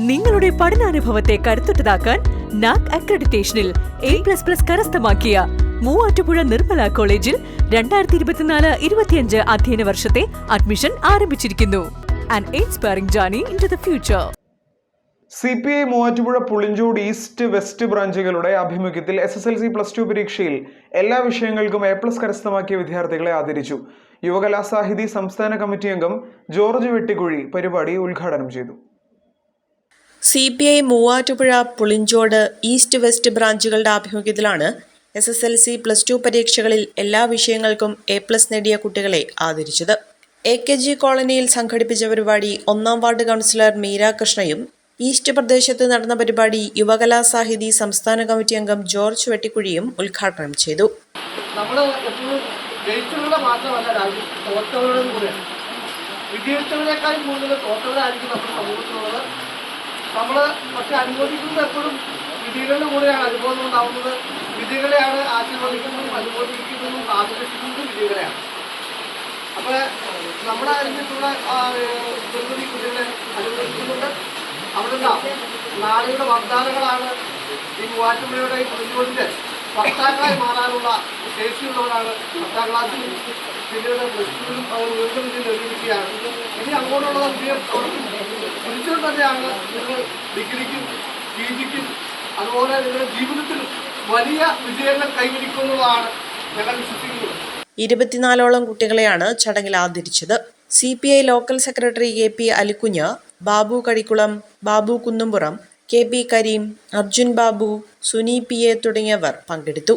നിങ്ങളുടെ പഠനാനുഭവത്തെ കരുത്തുറ്റതാക്കാൻ നാക് അക്രഡിറ്റേഷനിൽ എ പ്ലസ് പ്ലസ് കരസ്ഥമാക്കിയ മൂവാറ്റുപുഴ നിർമ്മല കോളേജിൽ രണ്ടായിരത്തി ഇരുപത്തിനാല് ഇരുപത്തിയഞ്ച് അധ്യയന വർഷത്തെ അഡ്മിഷൻ ആരംഭിച്ചിരിക്കുന്നു. An future C P I Muvattupuzha Pulinchode east west ബ്രാഞ്ചുകളുടെ ആഭിമുഖ്യത്തിൽ S S L C plus two പരീക്ഷയിൽ എല്ലാ വിഷയങ്ങൾക്കും എ പ്ലസ് കരസ്ഥമാക്കിയ വിദ്യാർത്ഥികളെ ആദരിച്ചു. യുവകലാസാഹിതി സംസ്ഥാന കമ്മിറ്റി അംഗം ജോർജ് വെട്ടിക്കുഴി പരിപാടി ഉദ്ഘാടനം ചെയ്തു. C P I Muvattupuzha Pulinchode east west ബ്രാഞ്ചുകളുടെ ആഭിമുഖ്യത്തിലാണ് S S L C plus two പരീക്ഷകളിൽ എല്ലാ വിഷയങ്ങൾക്കും എ പ്ലസ് നേടിയ കുട്ടികളെ ആദരിച്ചത്. എ കെ ജി കോളനിയിൽ സംഘടിപ്പിച്ച പരിപാടി ഒന്നാം വാർഡ് കൗൺസിലർ മീരാകൃഷ്ണയും ഈസ്റ്റ് പ്രദേശത്ത് നടന്ന പരിപാടി യുവകലാസാഹിതി സംസ്ഥാന കമ്മിറ്റി അംഗം ജോർജ് വെട്ടിക്കുഴിയും ഉദ്ഘാടനം ചെയ്തു. വിജയിച്ചവരെക്കാളും കൂടുതൽ തോറ്റവരായിരിക്കും നമ്മുടെ സമൂഹത്തിലുള്ളത്. നമ്മൾ പക്ഷെ അനുമോദിക്കുന്നത് എപ്പോഴും വിധികളുടെ കൂടെയാണ്. അനുഭവം ഉണ്ടാവുന്നത് വിധികളെയാണ് ആശീർവദിക്കുന്നതും അനുമോദിക്കുന്നതും ആദർശിക്കുന്നതും വിധികളെയാണ്. അപ്പോൾ നമ്മുടെ അനുസരിച്ചുള്ള ദുർഗതി കുട്ടികളെ അനുമോദിക്കുന്നുണ്ട് അവിടുന്ന് നാടുകളുടെ വാഗ്ദാനങ്ങളാണ് ഈ മൂവാറ്റുപുഴയുടെ ഈ പ്രതിരോധിച്ച് വക്താക്കളായി മാറാനുള്ള ശേഷിയുള്ളവരാണ് പത്താം ക്ലാസ്സിൽ പിന്നീട് പ്ലസ് ടുവിലും അവർ വീണ്ടും ഇതിൽ നിർമ്മിക്കുകയാണ് ഇനി അങ്ങോട്ടുള്ള വിജയം വിളിച്ചുകൊണ്ട് തന്നെയാണ് നിങ്ങൾ ഡിഗ്രിക്കും പി ജിക്കും അതുപോലെ നിങ്ങളുടെ ജീവിതത്തിൽ വലിയ വിജയങ്ങൾ കൈവരിക്കുമെന്നുള്ളതാണ് ഞങ്ങൾ വിശ്വസിക്കുന്നത്. ഇരുപത്തിനാലോളം കുട്ടികളെയാണ് ചടങ്ങിൽ ആദരിച്ചത്. C P I local secretary K P Alikunju Babu Kazhikkulam Babu Kunnumpuram K P Kareem Arjun Babu Suni P A തുടങ്ങിയവർ പങ്കെടുത്തു.